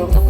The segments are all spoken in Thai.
Thank you.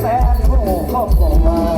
แฟนผู้คบมา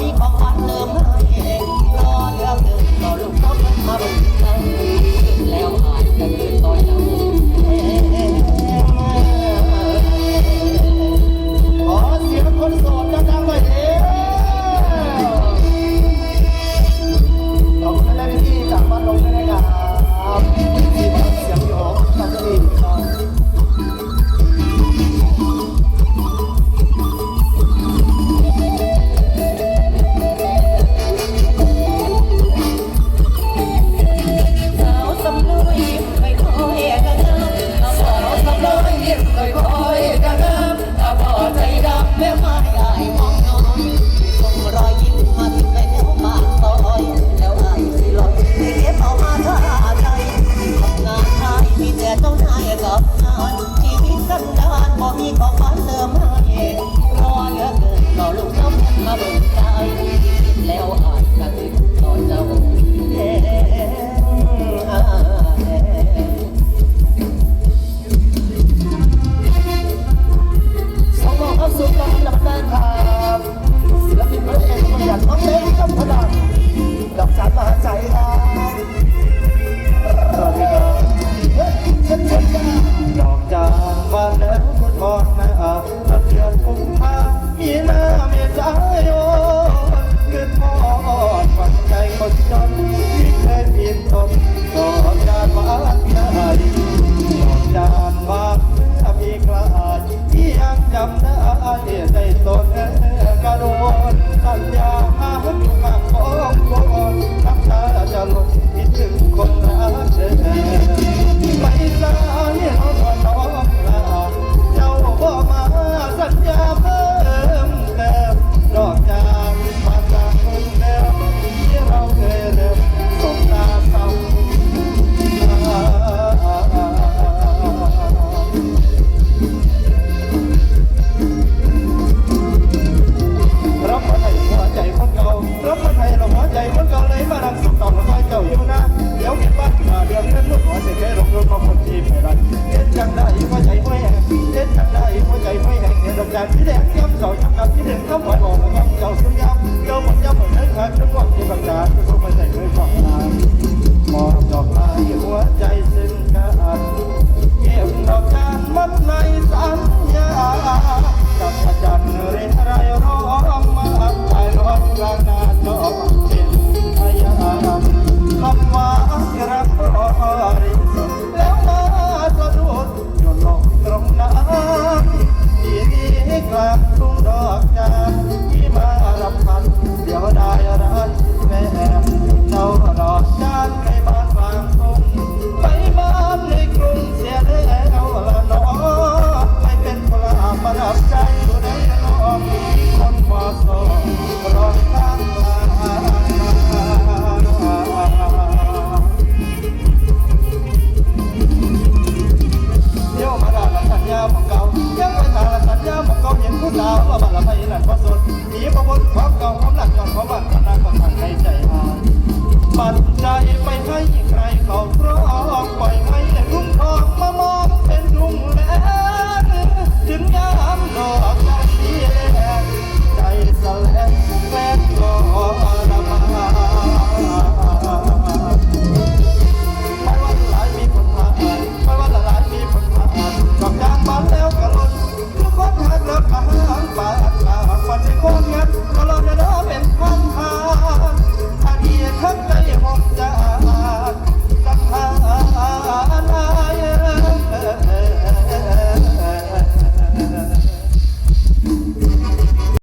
Đi. แม่ไม้อามองน้อยส่งรอยยิ้มมาถึงแม่แนากซอยแล้วอาสิลอยที่เก็มาท่าใจทำงานไทยมีแต่ต้องนายกับงานชีวิตสันดานบ่มีของฝัเติมให้รอเหลืเกินรอลูกน้ำมาเบิกใจ แดงย้ำเก่าจักับที่เด่นก็หวานอมย้ำเก่าดย้ำเก่าหมดย้ำหมดนั้นขาดจังหวะที่ประกาก็ส่งไปใส่เมื่อก่อนนานมองดอหัวใจซึ้งขาดเก็ดอกจานมัดในสัญญากับอาจารย์เรนไร้องมาอัร้อนกนาจอเยาน